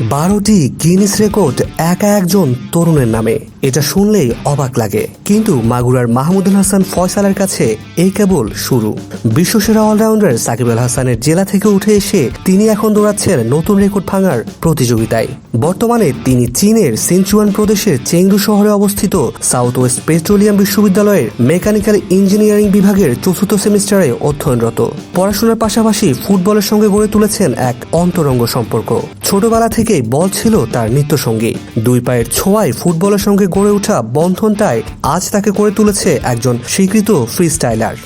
বারোটি Guinness record একা একজন তরুণের নামে। এটা শুনলেই অবাক লাগে। কিন্তু মাগুরার মাহমুদুল হাসান ফয়সালের কাছে এই কেবল শুরু। বিশ্বসেরা অলরাউন্ডার সাকিব আল হাসানের জেলা থেকে উঠে এসে তিনি এখন দৌড়াচ্ছেন নতুন রেকর্ড ভাঙার প্রতিযোগিতায়। বর্তমানে তিনি চীনের সিনচুয়ান প্রদেশের চেংদু শহরে অবস্থিত সাউথ ওয়েস্ট পেট্রোলিয়াম বিশ্ববিদ্যালয়ের মেকানিক্যাল ইঞ্জিনিয়ারিং বিভাগের চতুর্থ সেমিস্টারে অধ্যয়নরত। পড়াশোনার পাশাপাশি ফুটবলের সঙ্গে গড়ে তুলেছেন এক অন্তরঙ্গ সম্পর্ক। ছোটবেলা থেকেই বল ছিল তার নিত্যসঙ্গী। দুই পায়ের ছোঁয়ায় ফুটবলের সঙ্গে গড়ে ওঠা বন্ধনটাই আজ তাকে করে তুলেছে একজন স্বীকৃত ফ্রি স্টাইলার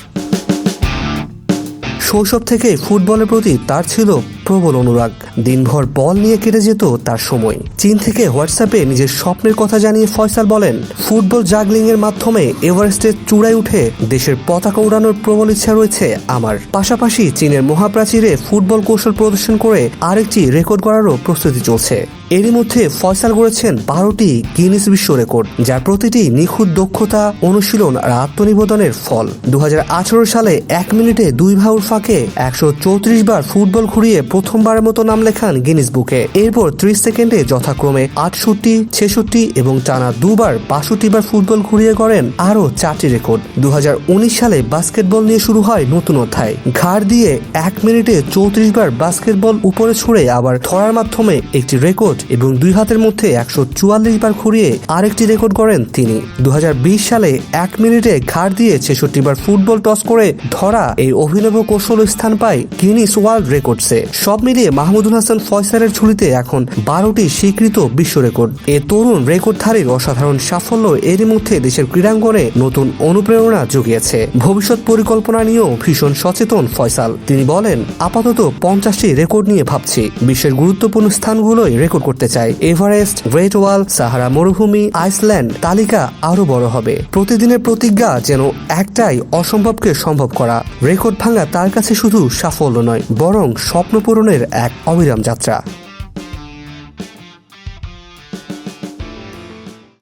শৈশব থেকে ফুটবলের প্রতি তার ছিল প্রবল অনুরাগ। দিনভর বল নিয়ে কেটে যেত তার সময়। চীন থেকে হোয়াটসঅ্যাপে নিজের স্বপ্নের কথা জানিয়ে ফয়সাল বলেন, ফুটবল জাগলিং এর মাধ্যমে এভারেস্টের চূড়ায় উঠে দেশের পতাকা উড়ানোর প্রবল ইচ্ছা রয়েছে আমার। পাশাপাশি চীনের মহাপ্রাচীরে ফুটবল কৌশল প্রদর্শন করে আরেকটি রেকর্ড করারও প্রস্তুতি চলছে। এরই মধ্যে ফয়সাল গড়েছেন বারোটি গিনিস বিশ্ব রেকর্ড, যার প্রতিটি নিখুঁত দক্ষতা, অনুশীলন আর আত্মনিবেদনের ফল। দু হাজার আঠারো সালে এক মিনিটে দুই ভাউর ফাঁকে একশো চৌত্রিশ বার ফুটবল ঘুরিয়ে প্রথমবারের মতো নাম লেখান গিনিস বুকে এরপর ত্রিশ সেকেন্ডে যথাক্রমে আটষট্টি, ছেষট্টি এবং টানা দুবার বাষট্টি বার ফুটবল ঘুরিয়ে করেন আরও চারটি রেকর্ড। দুহাজার উনিশ সালে বাস্কেটবল নিয়ে শুরু হয় নতুন অধ্যায়। ঘাড় দিয়ে এক মিনিটে চৌত্রিশ বার বাস্কেটবল উপরে ছুঁড়ে আবার ধরার মাধ্যমে একটি রেকর্ড এবং দুই হাতের মধ্যে একশো চুয়াল্লিশ বার ঘুরিয়ে আরেকটি রেকর্ড করেন তিনি। দু হাজার বিশ সালে এক মিনিটে ঘাড় দিয়ে ছেষট্টি বার ফুটবল টস করে ধরা এই অভিনব কৌশল স্থান পায় গিনিস ওয়ার্ল্ড রেকর্ডসে সব মিলিয়ে মাহমুদুল হাসান ফয়সালের ঝুলিতে এখন বারোটি স্বীকৃত বিশ্ব রেকর্ড। এ তরুণ রেকর্ডধারীর অসাধারণ সাফল্য এরই মধ্যে দেশের ক্রীড়াঙ্গনে নতুন অনুপ্রেরণা জুগিয়েছে। ভবিষ্যৎ পরিকল্পনা নিয়েও ভীষণ সচেতন ফয়সাল। তিনি বলেন, আপাতত পঞ্চাশটি রেকর্ড নিয়ে ভাবছি। বিশ্বের গুরুত্বপূর্ণ স্থানগুলোই রেকর্ড করতে চাই। এভারেস্ট, গ্রেট ওয়াল, সাহারা মরুভূমি, আইসল্যান্ড, তালিকা আরও বড় হবে। প্রতিদিনের প্রতিজ্ঞা যেন একটাই অসম্ভবকে সম্ভব করা। রেকর্ড ভাঙা তার কাছে শুধু সাফল্য নয়, বরং স্বপ্ন পূরণের এক অবিরাম যাত্রা।